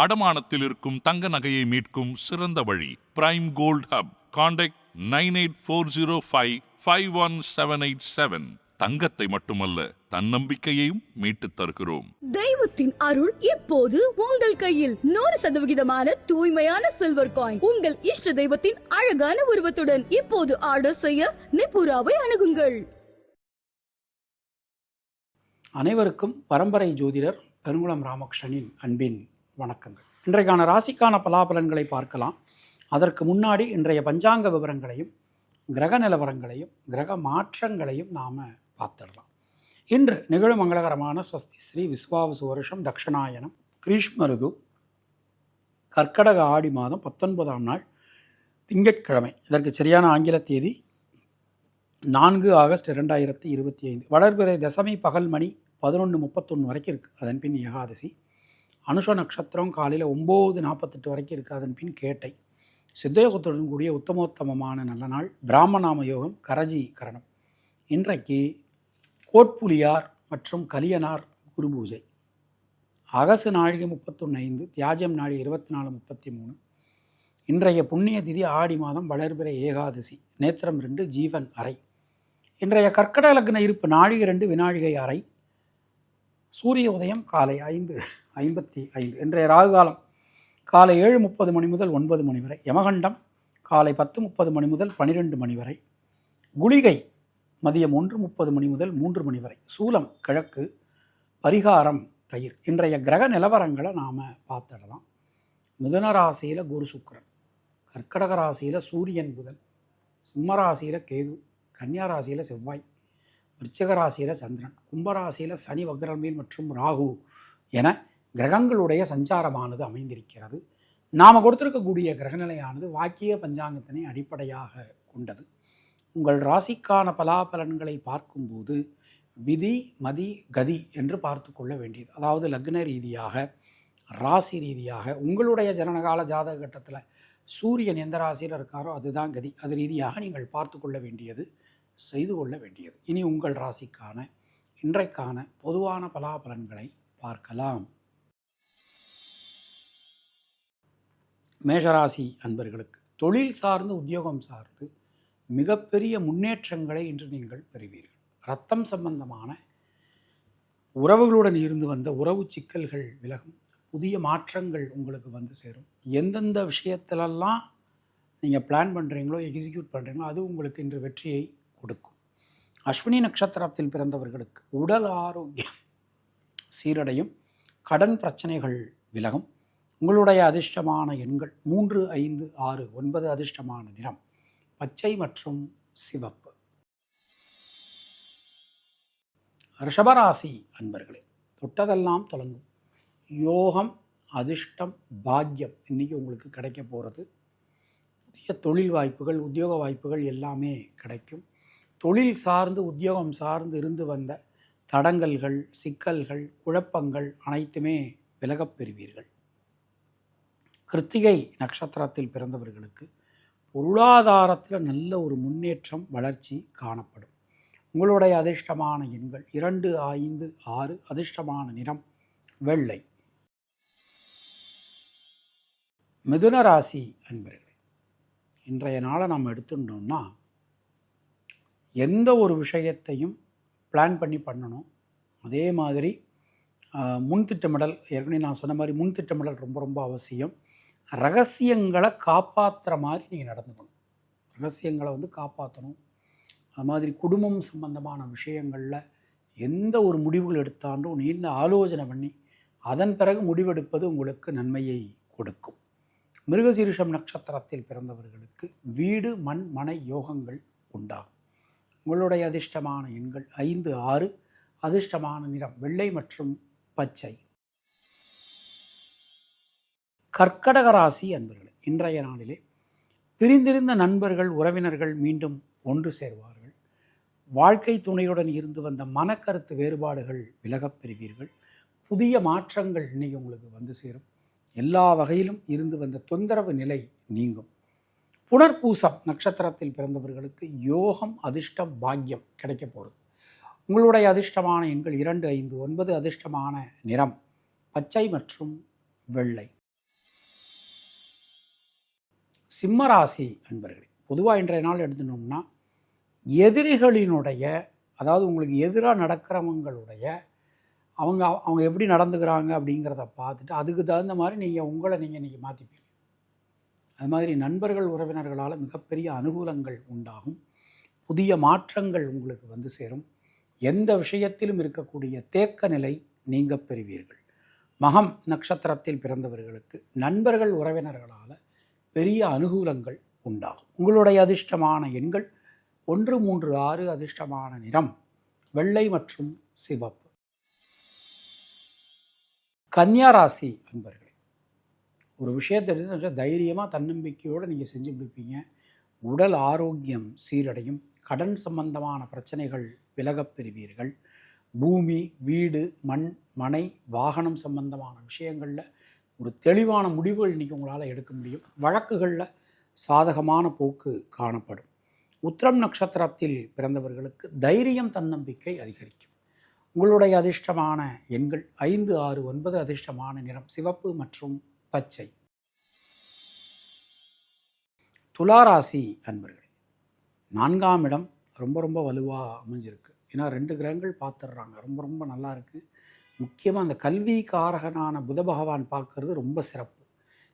அடமானத்தில் இருக்கும் தங்க நகையை மீட்கும் சிறந்த வழி. Prime gold hub contact nine eight four zero five five one seven eight seven. தங்கத்தை மட்டுமல்ல தன்னம்பிக்கையையும் மீட்டுத் தருகிறோம். தெய்வத்தின் அருள் இப்போது உங்கள் கையில்? நூறு சதவிகிதமான தூய்மையான சில்வர் காயின் உங்கள் இஷ்ட தெய்வத்தின் அழகான உருவத்துடன் இப்போது ஆர்டர் செய்ய நிபுராவை அணுகுங்கள். அனைவருக்கும் பரம்பரை ஜோதிடர் பெருங்குளம் ராமகிருஷ்ணனின் அன்பின் வணக்கங்கள். இன்றைக்கான ராசிக்கான பலாபலன்களை பார்க்கலாம். அதற்கு முன்னாடி இன்றைய பஞ்சாங்க விவரங்களையும் கிரக நிலவரங்களையும் கிரக மாற்றங்களையும் நாம் பார்த்துடலாம். இன்று நிகழும் மங்களகரமான ஸ்வஸ்தி ஸ்ரீ விஸ்வாவசு வருஷம் தக்ஷணாயனம் கிரீஷ்ம ருது கர்க்கடக ஆடி மாதம் பத்தொன்பதாம் நாள் திங்கட்கிழமை. இதற்கு சரியான ஆங்கில தேதி நான்கு ஆகஸ்ட் இரண்டாயிரத்தி இருபத்தி ஐந்து. வளர்பிறை தசமி பகல் மணி பதினொன்று முப்பத்தொன்று வரைக்கும் இருக்குது அதன் பின் ஏகாதசி. அனுஷ நட்சத்திரம் காலையில் ஒம்பது நாற்பத்தெட்டு வரைக்கும் இருக்குது அதன் பின் கேட்டை. சித்தயோகத்துடன் கூடிய உத்தமோத்தமமான நல்ல நாள் பிராமணாம யோகம் கரஜி கரணம். இன்றைக்கு கோட்புலியார் மற்றும் கலியனார் குரு பூஜை. அகசு நாழிகை முப்பத்தொன்று ஐந்து தியாஜம் நாழி இருபத்தி நாலு முப்பத்தி மூணு இன்றைய புண்ணிய திதி ஆடி மாதம் வளர்பிறை ஏகாதசி நேத்திரம் ரெண்டு ஜீவன் அறை. இன்றைய கர்க்கட லக்ன இருப்பு நாழிகை ரெண்டு வினாழிகை அறை. சூரிய உதயம் காலை ஐந்து ஐம்பத்தி ஐந்து இன்றைய ராகு காலம். காலை ஏழு முப்பது மணி முதல் ஒன்பது மணி வரை. யமகண்டம் காலை பத்து முப்பது மணி முதல் பன்னிரெண்டு மணி வரை. குளிகை மதியம் ஒன்று முப்பது மணி முதல் மூன்று மணி வரை. சூலம் கிழக்கு பரிகாரம் தயிர். இன்றைய கிரக நிலவரங்களை நாம் பார்த்துடலாம். மிதன ராசியில் குரு சுக்கரன் கர்க்கடக ராசியில் சூரியன் புதன் சிம்ம ராசியில் கேது கன்னியா ராசியில் செவ்வாய். விருச்சிகராசியில் சந்திரன் கும்பராசியில் சனி வக்ரமீன் மற்றும் ராகு என கிரகங்களுடைய சஞ்சாரமானது அமைந்திருக்கிறது. நாம் கொடுத்திருக்கக்கூடிய கிரகநிலையானது வாக்கிய பஞ்சாங்கத்தினை அடிப்படையாக கொண்டது. உங்கள் ராசிக்கான பலாபலன்களை பார்க்கும்போது விதி மதி கதி என்று பார்த்து கொள்ள வேண்டியது. அதாவது லக்ன ரீதியாக ராசி ரீதியாக உங்களுடைய ஜனனகால ஜாதக கட்டத்தில் சூரியன் எந்த ராசியில் இருக்காரோ அதுதான் கதி. அது ரீதியாக நீங்கள் பார்த்து கொள்ள வேண்டியது. செய்து கொள்ள வேண்டியது. இனி உங்கள் ராசிக்கான இன்றைக்கான பொதுவான பலாபலன்களை பார்க்கலாம். மேஷராசி அன்பர்களுக்கு தொழில் சார்ந்து உத்தியோகம் சார்ந்து மிகப்பெரிய முன்னேற்றங்களை இன்று நீங்கள் பெறுவீர்கள். ரத்தம் சம்பந்தமான உறவுகளுடன் இருந்து வந்த உறவு சிக்கல்கள் விலகும். புதிய மாற்றங்கள் உங்களுக்கு வந்து சேரும். எந்தெந்த விஷயத்திலெல்லாம் நீங்கள் பிளான் பண்ணுறீங்களோ எக்ஸிக்யூட் பண்ணுறீங்களோ அது உங்களுக்கு இன்று வெற்றியை கொடுக்கும். அஸ்வினி நட்சத்திரத்தில் பிறந்தவர்களுக்கு உடல் ஆரோக்கியம் சீரடையும். கடன் பிரச்சனைகள் விலகும். உங்களுடைய அதிர்ஷ்டமான எண்கள் மூன்று ஐந்து ஆறு ஒன்பது அதிர்ஷ்டமான நிறம். பச்சை மற்றும் சிவப்பு. ரிஷபராசி அன்பர்களே தொட்டதெல்லாம் தொடங்கும். யோகம் அதிர்ஷ்டம் பாக்கியம் இன்னைக்கு உங்களுக்கு கிடைக்க போகிறது புதிய தொழில் வாய்ப்புகள் உத்தியோக வாய்ப்புகள் எல்லாமே கிடைக்கும். தொழில் சார்ந்து உத்தியோகம் சார்ந்து இருந்து வந்த தடங்கல்கள் சிக்கல்கள் குழப்பங்கள் அனைத்துமே விலகப் பெறுவீர்கள். கிருத்திகை நட்சத்திரத்தில் பிறந்தவர்களுக்கு பொருளாதாரத்தில் நல்ல ஒரு முன்னேற்றம் வளர்ச்சி காணப்படும். உங்களுடைய அதிர்ஷ்டமான எண்கள் இரண்டு ஐந்து ஆறு அதிர்ஷ்டமான நிறம் வெள்ளை. மிதுன ராசி அன்பர்களே இன்றைய நாளை நாம் எடுத்துட்டோம்னா எந்த ஒரு விஷயத்தையும் பிளான் பண்ணி பண்ணணும். அதே மாதிரி முன்திட்டமிடல் முன் திட்டமிடல் ஏற்கனவே நான் சொன்ன மாதிரி முன் திட்டமிடல் ரொம்ப ரொம்ப அவசியம். ரகசியங்களை காப்பாற்றுற மாதிரி நீங்கள் நடந்துக்கணும். ரகசியங்களை வந்து காப்பாற்றணும் அது மாதிரி குடும்பம் சம்பந்தமான விஷயங்களில் எந்த ஒரு முடிவுகள் எடுத்தாண்டும் நீண்ட ஆலோசனை பண்ணி அதன் பிறகு முடிவெடுப்பது உங்களுக்கு நன்மையை கொடுக்கும். மிருகசீரிஷம் நட்சத்திரத்தில் பிறந்தவர்களுக்கு வீடு மண் மனை யோகங்கள் உண்டாகும். உங்களுடைய அதிர்ஷ்டமான எண்கள் ஐந்து ஆறு. அதிர்ஷ்டமான நிறம் வெள்ளை மற்றும் பச்சை. கர்க்கடக ராசி அன்பர்களே இன்றைய நாளிலே பிரிந்திருந்த நண்பர்கள் உறவினர்கள் மீண்டும் ஒன்று சேர்வார்கள். வாழ்க்கை துணையுடன் இருந்து வந்த மனக்கருத்து வேறுபாடுகள் விலகப் பெறுவீர்கள். புதிய மாற்றங்கள் இன்னைக்கு உங்களுக்கு வந்து சேரும். எல்லா வகையிலும் இருந்து வந்த தொந்தரவு நிலை நீங்கும். புனர்பூசம் நட்சத்திரத்தில் பிறந்தவர்களுக்கு யோகம் அதிர்ஷ்டம் பாக்கியம் கிடைக்க போகிறது உங்களுடைய அதிர்ஷ்டமான எண்கள் இரண்டு ஐந்து ஒன்பது அதிர்ஷ்டமான நிறம் பச்சை மற்றும் வெள்ளை. சிம்மராசி அன்பர்களே பொதுவாக இன்றைய நாள் எடுத்துனோம்னா எதிரிகளினுடைய அதாவது உங்களுக்கு எதிராக நடக்கிறவங்களுடைய அவங்க அவங்க எப்படி நடந்துக்கிறாங்க அப்படிங்கிறத பார்த்துட்டு அதுக்கு தகுந்த மாதிரி நீங்கள் உங்களை நீங்கள் இன்றைக்கி மாற்றிப்பீங்க அது மாதிரி நண்பர்கள் உறவினர்களால் மிகப்பெரிய அனுகூலங்கள் உண்டாகும். புதிய மாற்றங்கள் உங்களுக்கு வந்து சேரும். எந்த விஷயத்திலும் இருக்கக்கூடிய தேக்க நிலை நீங்க பெறுவீர்கள். மகம் நட்சத்திரத்தில் பிறந்தவர்களுக்கு நண்பர்கள் உறவினர்களால் பெரிய அனுகூலங்கள் உண்டாகும். உங்களுடைய அதிர்ஷ்டமான எண்கள் ஒன்று மூன்று ஆறு அதிர்ஷ்டமான நிறம் வெள்ளை மற்றும் சிவப்பு. கன்னியா ராசி அன்பர்களே ஒரு விஷயத்தை எடுத்து தைரியமாக தன்னம்பிக்கையோடு நீங்கள் செஞ்சு கொடுப்பீங்க உடல் ஆரோக்கியம் சீரடையும். கடன் சம்பந்தமான பிரச்சனைகள் விலகப் பெறுவீர்கள். பூமி வீடு மண் மனை வாகனம் சம்பந்தமான விஷயங்களில் ஒரு தெளிவான முடிவுகள் இன்றைக்கி உங்களால் எடுக்க முடியும். வழக்குகளில் சாதகமான போக்கு காணப்படும். உத்திரம் நட்சத்திரத்தில் பிறந்தவர்களுக்கு தைரியம் தன்னம்பிக்கை அதிகரிக்கும். உங்களுடைய அதிர்ஷ்டமான எண்கள் ஐந்து ஆறு ஒன்பது அதிர்ஷ்டமான நிறம் சிவப்பு மற்றும் பச்சை. துளாராசி அன்பர்களே நான்காம் இடம் ரொம்ப ரொம்ப வலுவாக அமைஞ்சிருக்கு. ஏன்னா ரெண்டு கிரகங்கள் பார்த்துடுறாங்க. ரொம்ப ரொம்ப நல்லா இருக்குது முக்கியமாக அந்த கல்வி காரகனான புத பகவான் பார்க்கறது ரொம்ப சிறப்பு.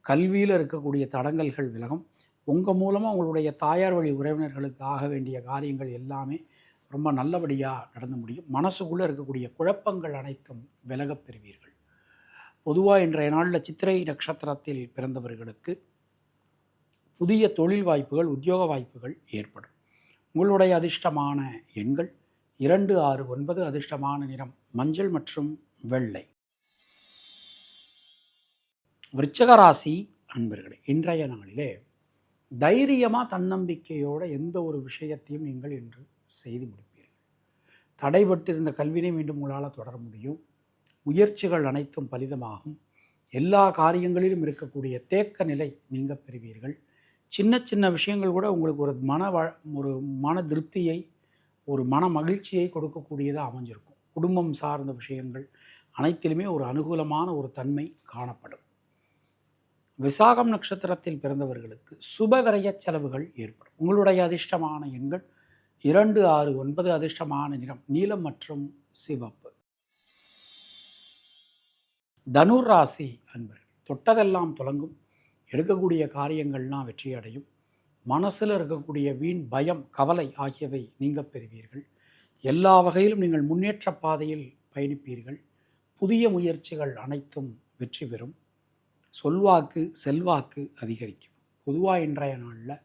கல்வியில் இருக்கக்கூடிய தடங்கல்கள் விலகும். உங்கள் மூலமாக உங்களுடைய தாயார் வழி உறவினர்களுக்கு ஆக வேண்டிய காரியங்கள் எல்லாமே ரொம்ப நல்லபடியாக நடந்து முடியும். மனசுக்குள்ளே இருக்கக்கூடிய குழப்பங்கள் அனைத்தும் விலகப் பெறுவீர்கள். பொதுவாக இன்றைய நாளில் சித்திரை நட்சத்திரத்தில் பிறந்தவர்களுக்கு புதிய தொழில் வாய்ப்புகள் உத்தியோக வாய்ப்புகள் ஏற்படும். உங்களுடைய அதிர்ஷ்டமான எண்கள் இரண்டு ஆறு ஒன்பது அதிர்ஷ்டமான நிறம் மஞ்சள் மற்றும் வெள்ளை. விருச்சகராசி அன்பர்களே இன்றைய நாளிலே தைரியமாக தன்னம்பிக்கையோட எந்த ஒரு விஷயத்தையும் நீங்கள் இன்று செய்து முடிப்பீர்கள். தடைபட்டிருந்த கல்வினை மீண்டும் உங்களால் தொடர முடியும். முயற்சிகள் அனைத்தும் பலிதமாகும். எல்லா காரியங்களிலும் இருக்கக்கூடிய தேக்க நிலை நீங்கள் பெறுவீர்கள். சின்ன சின்ன விஷயங்கள் கூட உங்களுக்கு ஒரு மன வ ஒரு மன திருப்தியை ஒரு மன மகிழ்ச்சியை கொடுக்கக்கூடியதாக அமைஞ்சிருக்கும். குடும்பம் சார்ந்த விஷயங்கள் அனைத்திலுமே ஒரு அனுகூலமான ஒரு தன்மை காணப்படும். விசாகம் நட்சத்திரத்தில் பிறந்தவர்களுக்கு சுபவிரய செலவுகள் ஏற்படும். உங்களுடைய அதிர்ஷ்டமான எண்கள் இரண்டு ஆறு ஒன்பது அதிர்ஷ்டமான நிறம் நீலம் மற்றும் சிவம் தனுர் ராசி அன்பர்கள் தொட்டதெல்லாம் தொடங்கும் எடுக்கக்கூடிய காரியங்கள்லாம் வெற்றி அடையும் மனசில் இருக்கக்கூடிய வீண் பயம் கவலை ஆகியவை நீங்க பெறுவீர்கள். எல்லா வகையிலும் நீங்கள் முன்னேற்ற பாதையில் பயணிப்பீர்கள். புதிய முயற்சிகள் அனைத்தும் வெற்றி பெறும். சொல்வாக்கு செல்வாக்கு அதிகரிக்கும். பொதுவாக இன்றைய நாளில்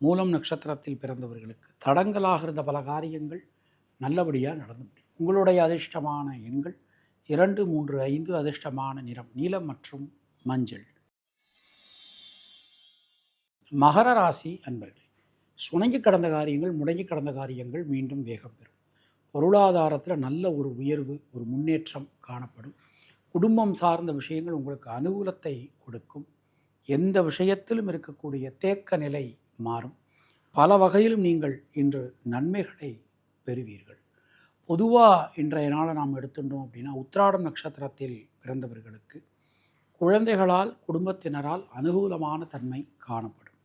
மூலம் நட்சத்திரத்தில் பிறந்தவர்களுக்கு தடங்கலாக இருந்த பல காரியங்கள் நல்லபடியாக நடந்து முடியும். உங்களுடைய அதிர்ஷ்டமான எண்கள் இரண்டு மூன்று ஐந்து அதிர்ஷ்டமான நிறம் நீலம் மற்றும் மஞ்சள். மகர ராசி அன்பர்களே சுணங்கி கடந்த காரியங்கள் முடங்கி கடந்த காரியங்கள் மீண்டும் வேகம் பெறும். பொருளாதாரத்தில் நல்ல ஒரு உயர்வு ஒரு முன்னேற்றம் காணப்படும். குடும்பம் சார்ந்த விஷயங்கள் உங்களுக்கு அனுகூலத்தை கொடுக்கும். எந்த விஷயத்திலும் இருக்கக்கூடிய தேக்க நிலை மாறும். பல வகையிலும் நீங்கள் இன்று நன்மைகளை பெறுவீர்கள். பொதுவாக இன்றைய நாளை நாம் எடுத்துட்டோம் அப்படின்னா உத்திராடம் நட்சத்திரத்தில் பிறந்தவர்களுக்கு குழந்தைகளால் குடும்பத்தினரால் அனுகூலமான தன்மை காணப்படும்.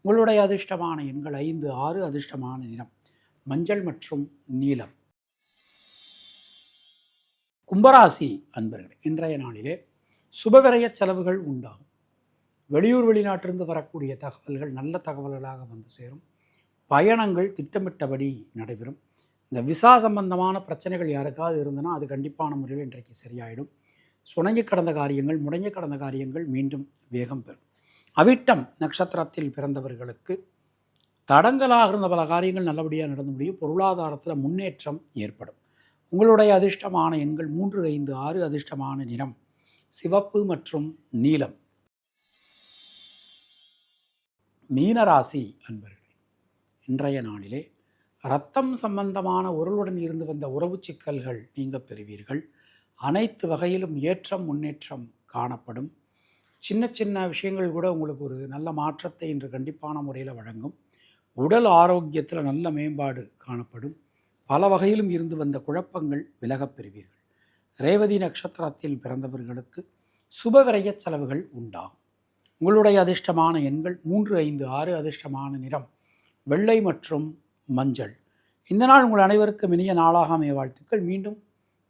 உங்களுடைய அதிர்ஷ்டமான எண்கள் ஐந்து ஆறு அதிர்ஷ்டமான நிறம் மஞ்சள் மற்றும் நீலம். கும்பராசி அன்பர்கள் இன்றைய நாளிலே சுபவிரய செலவுகள் உண்டாகும். வெளியூர் வெளிநாட்டிலிருந்து வரக்கூடிய தகவல்கள் நல்ல தகவல்களாக வந்து சேரும். பயணங்கள் திட்டமிட்டபடி நடைபெறும். இந்த விசா சம்பந்தமான பிரச்சனைகள் யாருக்காவது இருந்ததுன்னா அது கண்டிப்பான முறையில் இன்றைக்கு சரியாயிடும். சுணங்கி கடந்த காரியங்கள் முடங்கி கடந்த காரியங்கள் மீண்டும் வேகம் பெறும். அவிட்டம் நட்சத்திரத்தில் பிறந்தவர்களுக்கு தடங்கலாக இருந்த பல காரியங்கள் நல்லபடியாக நடந்து முடியும். பொருளாதாரத்தில் முன்னேற்றம் ஏற்படும். உங்களுடைய அதிர்ஷ்டமான எண்கள் மூன்று ஐந்து ஆறு அதிர்ஷ்டமான நிறம் சிவப்பு மற்றும் நீலம். மீனராசி அன்பர்களே இன்றைய நாளிலே ரத்தம் சம்பந்தமான உருளுடன் இருந்து வந்த உறவு சிக்கல்கள் நீங்க பெறுவீர்கள். அனைத்து வகையிலும் ஏற்றம் முன்னேற்றம் காணப்படும். சின்ன சின்ன விஷயங்கள் கூட உங்களுக்கு ஒரு நல்ல மாற்றத்தை இன்று கண்டிப்பான முறையில் வழங்கும். உடல் ஆரோக்கியத்தில் நல்ல மேம்பாடு காணப்படும். பல வகையிலும் இருந்து வந்த குழப்பங்கள் விலகப் பெறுவீர்கள். ரேவதி நட்சத்திரத்தில் பிறந்தவர்களுக்கு சுபவிரய செலவுகள் உண்டாகும். உங்களுடைய அதிர்ஷ்டமான எண்கள் மூன்று ஐந்து ஆறு அதிர்ஷ்டமான நிறம். வெள்ளை மற்றும் மஞ்சள். இந்த நாள் உங்கள் அனைவருக்கும் இனிய நாளாக அமைய வாழ்த்துக்கள். மீண்டும்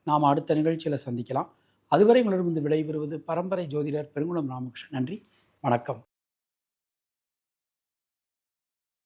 நாம் அடுத்த நிகழ்ச்சியில் சந்திக்கலாம். அதுவரை உங்களிடமிருந்து விடைபெறுவது பரம்பரை ஜோதிடர் பெருங்குளம் ராமகிருஷ்ணன். நன்றி. வணக்கம்.